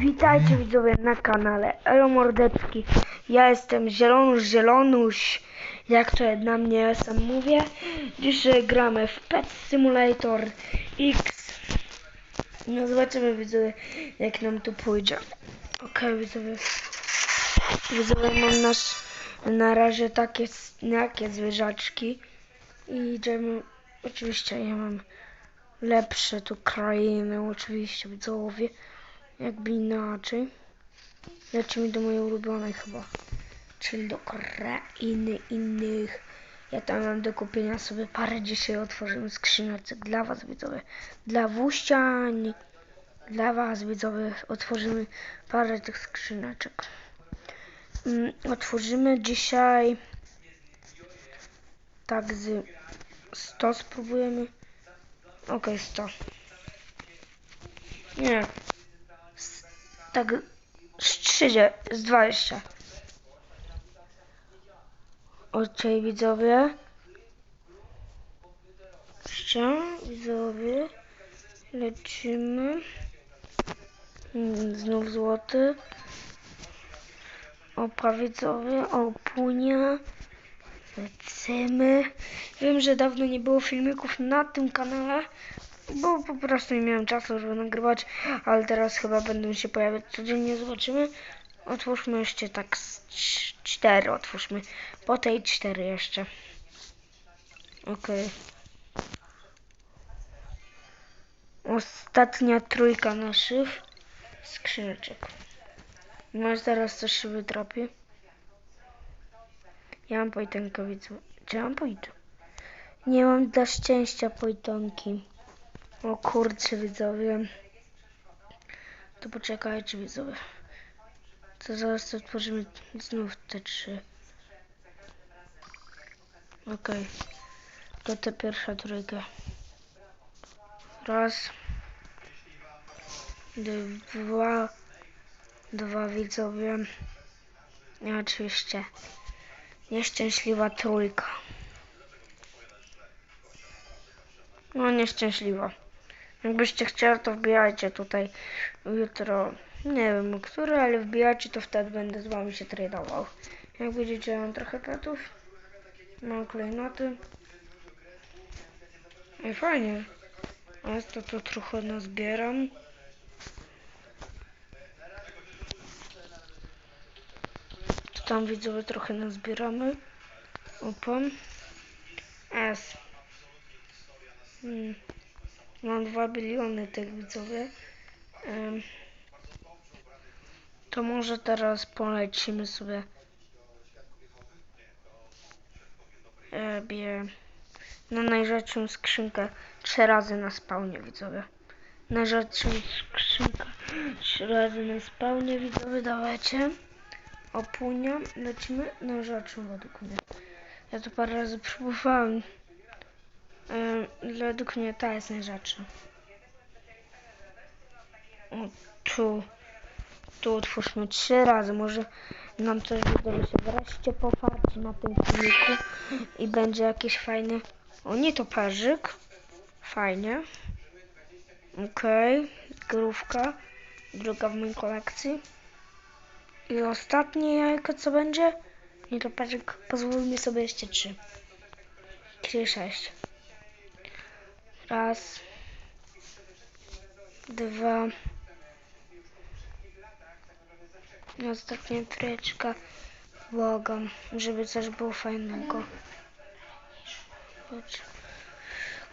Witajcie widzowie na kanale Elo Mordecki. Ja jestem Zielonusz Zielonuś, jak to na mnie sam mówię. Dzisiaj gramy w Pet Simulator X. No zobaczymy widzowie jak nam tu pójdzie. Okej widzowie. Widzowie mam nasz, na razie takie, jakie zwierzaczki. I idziemy, oczywiście ja mam lepsze tu krainy, oczywiście widzowie. Jakby inaczej. Lecimy do mojej ulubionej chyba. Czyli do krainy innych. Ja tam mam do kupienia sobie parę dzisiaj otworzymy skrzyneczek dla was widzowie. Dla wóściań. Dla was widzowie otworzymy parę tych skrzyneczek. Mm, otworzymy dzisiaj tak z 100 spróbujemy. Okej, 100. Nie, tak z 30, z 20. Okej, widzowie. Jeszcze, widzowie. Lecimy. Znów złoty. Opa, widzowie, opunia. Lecimy. Wiem, że dawno nie było filmików na tym kanale, bo po prostu nie miałem czasu, żeby nagrywać, ale teraz chyba będą się pojawiać codziennie. Zobaczymy. Otwórzmy jeszcze tak cztery, otwórzmy. Po tej cztery jeszcze. Okej. Ostatnia trójka naszych skrzyneczek. Może zaraz coś się wytropi. Ja mam pojtonkę, widzu. Czy mam pojton? Nie mam dla szczęścia pojtonki. O kurczę, widzowie. To poczekajcie, widzowie. To zaraz otworzymy znów te trzy. Okej. To ta pierwsza trójka. Raz. Dwa. Dwa widzowie. I oczywiście nieszczęśliwa trójka. No nieszczęśliwa. Jakbyście chcieli, to wbijajcie tutaj jutro. Nie wiem który, ale wbijajcie, to wtedy będę z wami się tradował. Jak widzicie, mam trochę petów. Mam klejnoty. I fajnie. A to, to trochę nazbieram. To tam widzowie trochę nazbieramy. Opam. S. Hmm. Mam 2 biliony tych widzowie. To może teraz polecimy sobie. Bie, na najrzadszą skrzynkę trzy razy na spawnie widzowie. Najrzadszą skrzynkę trzy razy na spawnie widzowie dawajcie. Opunia, lecimy najrzadszą według mnie. Ja to parę razy próbowałem. Em, według mnie ta jest najrzadsza. Tu. Tu otwórzmy trzy razy. Może nam coś widzowie się wreszcie poparci na tym filmiku i będzie jakiś fajny. O, nie to perzyk. Fajnie. Okej. Grówka. Druga w mojej kolekcji. I ostatnie jajko co będzie? Nie to perzyk. Pozwólmy sobie jeszcze trzy. Czyli sześć. Raz. Dwa. Ostatnia tryczka. Błagam, żeby coś było fajnego.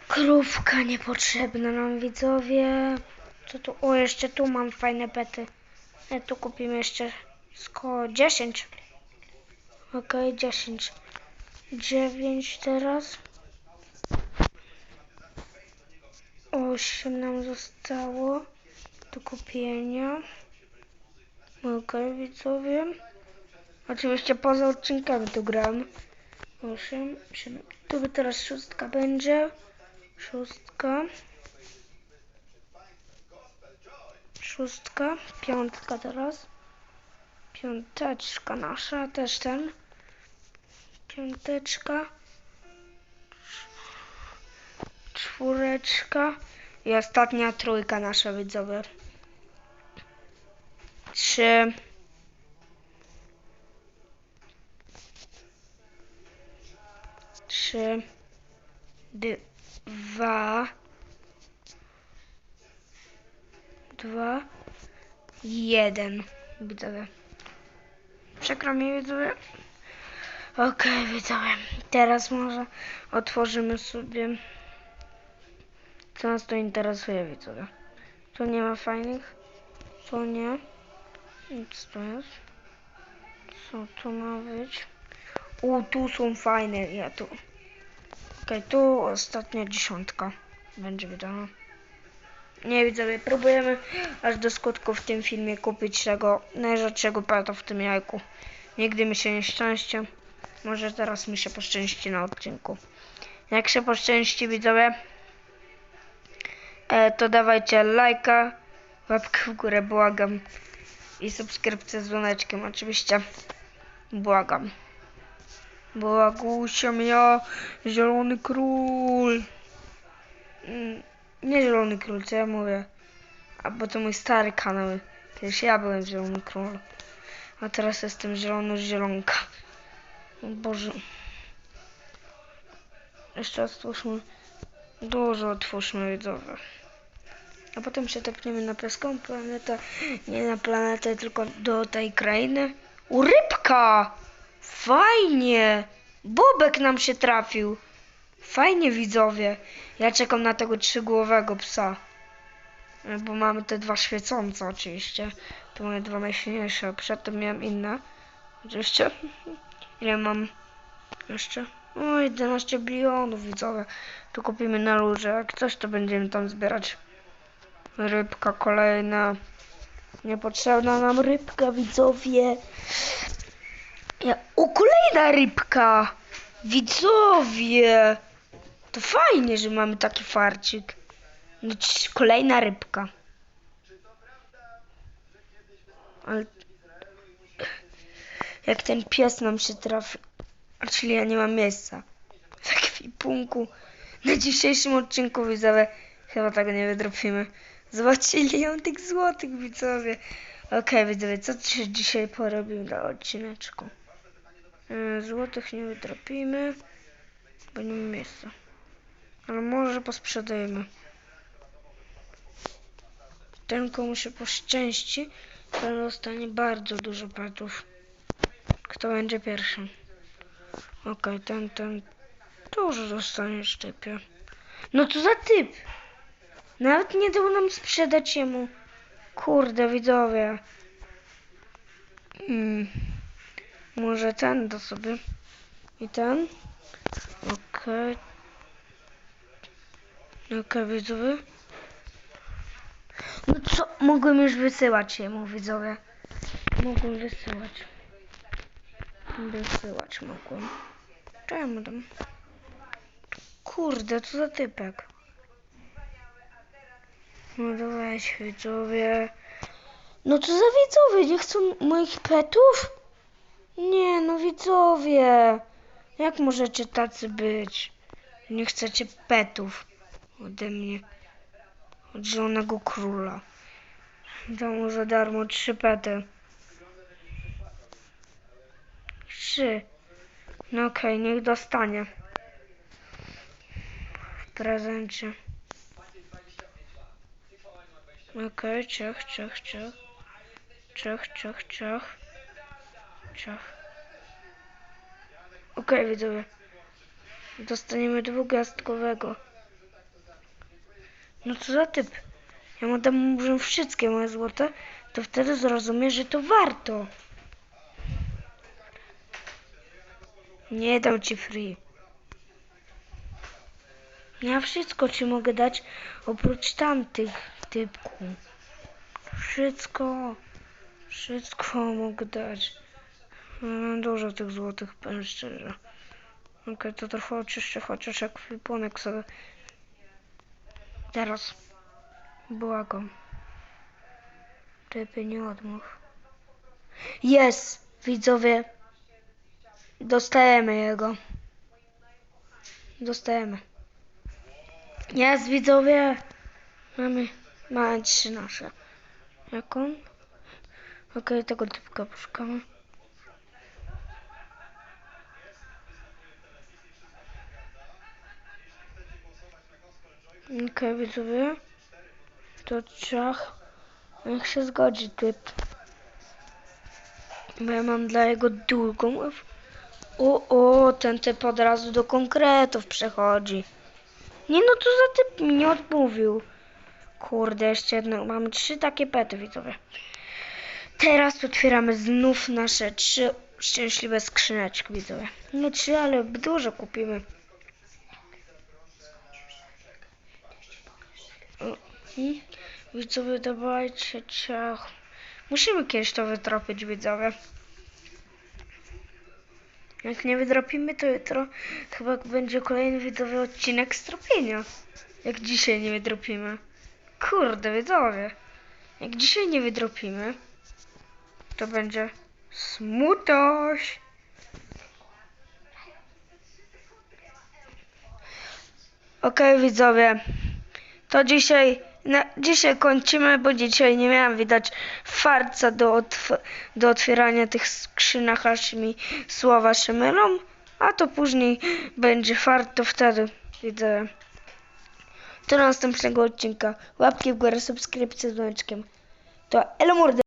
Krówka niepotrzebna nam widzowie. Co tu? O, jeszcze tu mam fajne pety. Ja tu kupimy jeszcze sko 10. Okej, 10. 9 teraz. 8 nam zostało do kupienia. Okej, widzowie. Oczywiście poza odcinkami tu gram. 8, 7. Tu by teraz szóstka będzie. Szóstka. Szóstka. Piątka teraz. Piąteczka nasza, też ten. Piąteczka. Czwóreczka. I ostatnia trójka nasza widzowie. trzy, trzy, dwa, dwa, jeden. Widzowie. Przykro mi, widzowie. Okej, widzowie. Teraz może otworzymy sobie, co nas to interesuje, widzowie. Tu nie ma fajnych. Tu nie. Nic to jest. Co to ma być? U, tu są fajne, ja tu. Okej, tu ostatnia dziesiątka będzie wydana. Nie widzowie, próbujemy aż do skutku w tym filmie kupić tego najrzadszego peta w tym jajku. Nigdy mi się nie szczęście. Może teraz mi się poszczęści na odcinku. Jak się poszczęści widzowie, e, to dawajcie lajka, łapkę w górę, błagam. I subskrypcję z dzwoneczkiem oczywiście. Błagam. Błagusiam ja, zielony król. Mm, Nie zielony król, co ja mówię. A bo to mój stary kanał. Kiedyś ja byłem zielony król. A teraz jestem zielony zielonka. O Boże. Jeszcze otwórzmy. Dużo otwórzmy widzowie. A potem się tepniemy na piaską planetę. Nie na planetę, tylko do tej krainy. U rybka! Fajnie! Bobek nam się trafił. Fajnie widzowie. Ja czekam na tego trzygłowego psa. Bo mamy te dwa świecące oczywiście. To moje dwa najsilniejsze. Przedtem miałem inne. Oczywiście. Ile mam jeszcze? O, 11 bilionów widzowie. Tu kupimy na luże. Jak coś to będziemy tam zbierać. Rybka kolejna. Niepotrzebna nam rybka widzowie. Ja, o, kolejna rybka! Widzowie! To fajnie, że mamy taki farcik. No, kolejna rybka. Ale... Jak ten pies nam się trafi... Czyli ja nie mam miejsca. W ekwipunku. Na dzisiejszym odcinku widzowie chyba tego nie wydropimy. Zobaczcie ile mam tych złotych widzowie. Okej widzowie, co się dzisiaj porobimy dla odcineczku? E, Złotych nie wydropimy, bo nie ma miejsca. Ale może posprzedajemy. Ten komu się poszczęści, ten dostanie bardzo dużo petów. Kto będzie pierwszy? Okej, ten, ten dużo dostanie szczypie. No co za typ? Nawet nie dał nam sprzedać jemu. Kurde, widzowie. Mm. Może ten do sobie. I ten. Okej. Okej, widzowie. No co? Mogłem już wysyłać jemu, widzowie. Mogłem wysyłać. Wysyłać mogłem. Czemu tam? Kurde, co za typek. No dawajcie, widzowie. No co za widzowie? Nie chcą moich petów? Nie, no widzowie. Jak możecie tacy być? Nie chcecie petów ode mnie. Od Zielonego Króla. Dam za darmo trzy pety. Trzy. No okej, niech dostanie. W prezencie. Okej, ciach, ciach, ciach. Ciach, ciach, ciach. Ciach. Okej, widzowie. Dostaniemy dwugwiazdkowego. No co za typ? Ja mu dam wszystkie moje złote, to wtedy zrozumie, że to warto. Nie dam ci free. Ja wszystko ci mogę dać, oprócz tamtych typku. Wszystko, wszystko mogę dać. Mam dużo tych złotych, powiem szczerze. Okej, to trwa oczywiście chociaż jak ekwipunek sobie. Teraz. Błagam. Typy nie odmów. Jest! Widzowie. Dostajemy jego. Dostajemy. Jest widzowie. Mamy, trzy nasze. Jak on? Okej, tego typka poszukamy. Okej, widzowie. To trzech. Niech się zgodzi typ. Bo ja mam dla jego długą. O, o, ten typ od razu do konkretów przechodzi. Nie no, to za typ mi nie odmówił. Kurde, jeszcze jedno. Mamy trzy takie pety, widzowie. Teraz otwieramy znów nasze trzy szczęśliwe skrzyneczki, widzowie. Nie trzy, ale dużo kupimy. I Widzowie, dawajcie ciach. Musimy kiedyś to wytropić, widzowie. Jak nie wydropimy, to jutro chyba będzie kolejny widzowy odcinek stropienia. Jak dzisiaj nie wydropimy. Kurde, widzowie. Jak dzisiaj nie wydropimy, to będzie smutość. Okej, widzowie. To dzisiaj, na, dzisiaj kończymy, bo dzisiaj nie miałam widać farca do, otw do otwierania tych skrzynek, aż mi słowa się mylą. A to później będzie fart, to wtedy widzę. Do następnego odcinka. Łapki w górę, subskrypcję z dzwoneczkiem. To elo mordy.